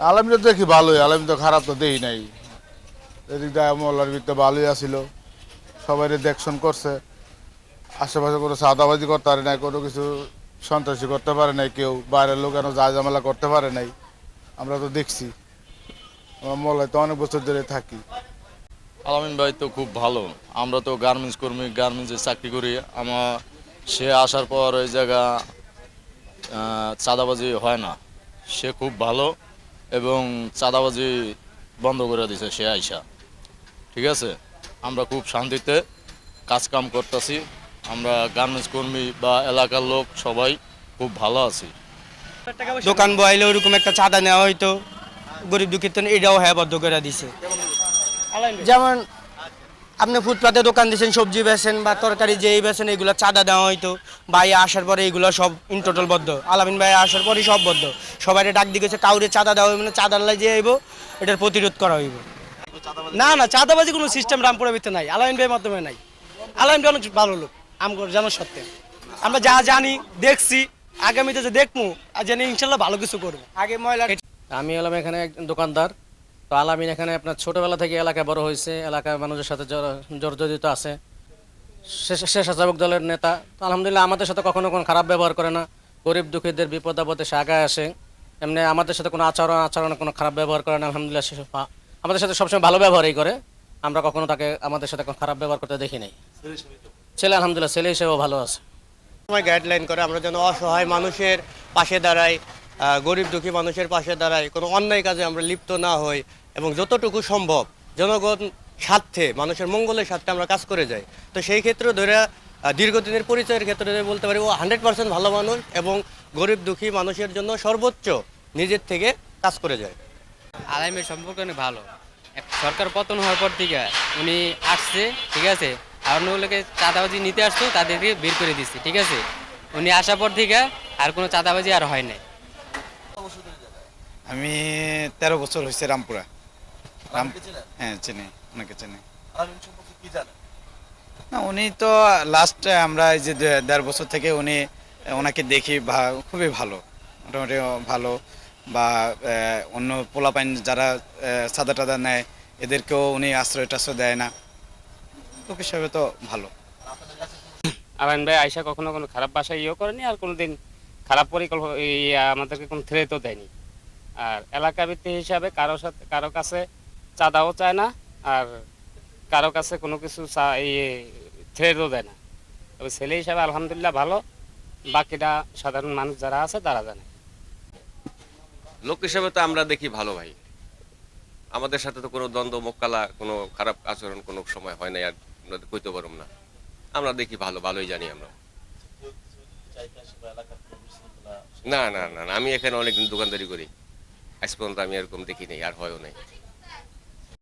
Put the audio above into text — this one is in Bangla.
আলম তো দেখি ভালোই, আলম তো খারাপ তো দেই নাই। এদিক দিয়ে মোল্লার ভিতরে ভালোই আসিল সবাই দেখশন করছে। আশেপাশে কোনো সাদাবাজি করতে পারে নাই, কোনো কিছু সন্ত্রাসী করতে পারে নাই, কেউ বাইরের লোক কেন যা ঝামেলা করতে পারে নাই। আমরা তো দেখছি। আমরা মোল্লায় তো অনেক বছর ধরে থাকি। আলামিন ভাই তো খুব ভালো। আমরা তো গার্মেন্টস কর্মী, গার্মেন্টসে চাকরি করি। আমার সে আসার পর ওই জায়গা চাঁদাবাজি হয় না। সে খুব ভালো। এবং চাঁদাবাজি বন্ধ করে দিছে সে আইসা। ঠিক আছে? আমরা খুব শান্তিতে কাজকাম করতেছি। আমরা গার্মেন্টস কর্মী বা এলাকার লোক সবাই খুব ভালো আছি। দোকান বয়াইলে ওরকম একটা চাঁদা নেওয়া হইতো। গরিব দুঃখিত জন্য এটাও হ্যাঁ বদ্ধ করে দিছে। যেমন আপনি ফুটপাতে দোকান দিয়েছেন সবজি বেছেন বা তরকারি যেই বেছেন এগুলো চাঁদা দেওয়া হইতো। ভাই আসার পরে এগুলো সব ইন টোটাল বদ্ধ। আলামিন ভাই আসার পরেই সব বদ্ধ। সবাই ডাক দিয়েছে কাউরে চাঁদা দেওয়া হইব না চাঁদার লাই যে আইব এটার প্রতিরোধ করা হইব। না না চাঁদাবাজি কোনো সিস্টেম রামপুরের ভিতরে নাই। আলাইন ভাইয়ের মাধ্যমে নাই। আলাইন ভাই অনেক ভালো লোক আমগর জানার সত্ত্বে আমরা যা জানি দেখছি আগামীতে যে দেখব আর জানি ইনশাল্লাহ ভালো কিছু করব। আগে ময়লা আমি এলাম এখানে একজন দোকানদার। তো আলামিন এখানে আপনার ছোটবেলা থেকে এলাকায় বড় হয়েছে, এলাকার মানুষের সাথে জড়জড়িত আছে। সে- স্বেচ্ছাসেবক দলের নেতা। আলহামদুলিল্লাহ আমাদের সাথে কখনো কোনো খারাপ ব্যবহার করে না। গরিব দুঃখীদের বিপদ আপদে সে আগায় আসে। এমনি আমাদের সাথে কোনো আচরণ, আচরণে কোনো খারাপ ব্যবহার করে না, আলহামদুলিল্লাহ সে আমাদের সাথে সবসময় ভালো ব্যবহারই করে। আমরা কখনো তাকে, আমাদের সাথে কোনো খারাপ ব্যবহার করতে দেখি নাই। ছেলে আলহামদুলিল্লাহ, ছেলে হিসেবেও ভালো আছে। সময় গাইডলাইন করে আমরা যেন অসহায় মানুষের পাশে দাঁড়াই। গরিব দুঃখী মানুষের পাশে দাঁড়াই কোনো অন্যায় কাজে আমরা লিপ্ত না হই এবং যতটুকু সম্ভব জনগণ স্বার্থে, মানুষের মঙ্গলের স্বার্থে আমরা কাজ করে যাই। তো সেই ক্ষেত্রে ধরে দীর্ঘদিনের পরিচয়ের ক্ষেত্রে বলতে পারি, ও হান্ড্রেড পার্সেন্ট ভালো মানুষ এবং গরিব দুঃখী মানুষের জন্য সর্বোচ্চ নিজের থেকে কাজ করে যায়। আলাইমের সম্পর্ক অনেক ভালো। সরকার পতন হওয়ার পর থেকে উনি আসছে, ঠিক আছে? আর অন্যগুলোকে চাঁদাবাজি নিতে আসতো, তাদেরকে বের করে দিচ্ছে, ঠিক আছে? উনি আসার পর থেকে আর কোনো চাঁদাবাজি আর হয় নাই। আমি তেরো বছর হয়েছে রামপুরা। রাম হ্যাঁ চিনি ওনাকে চিনি। না উনি তো লাস্ট আমরা এই যে দেড় বছর থেকে উনি ওনাকে দেখি ভা- খুবই ভালো মোটামুটি ভালো বা অন্য পোলাপাইন যারা সাদা টাদা নেয় এদেরকেও উনি আশ্রয় টাশ্রয় দেয় না। লোক হিসাবে তো ভালো। আলাইন ভাই আয়সা কখনো কোনো খারাপ বাসায় ইয়েও করেনি আর কোনোদিন খারাপ পরিকল্পনা আমাদেরকে কোনো থ্রেটও দেয়নি? আর এলাকা ভিত্তিক হিসাবে কারও সাথে কারও কাছে চাঁদাও চায় না আর কারও কাছে কোনো কিছু চা- ইয়ে থ্রেটও দেয় না। তবে ছেলে হিসাবে আলহামদুলিল্লাহ ভালো বাকিটা সাধারণ মানুষ যারা আছে তারা জানে। লোক হিসাবে তো আমরা দেখি ভালো ভাই। আমাদের সাথে তো কোনো দ্বন্দ্ব মোকালা কোনো খারাপ আচরণ কোনো সময় হয় না আর আমরা কইতে পারব না। আমরা দেখি ভালো ভালোই জানি আমরা। না না না না, আমি এখানে অনেকদিন দোকানদারি করি। আজ পর্যন্ত আমি এরকম দেখিনি আর হয়ও নাই।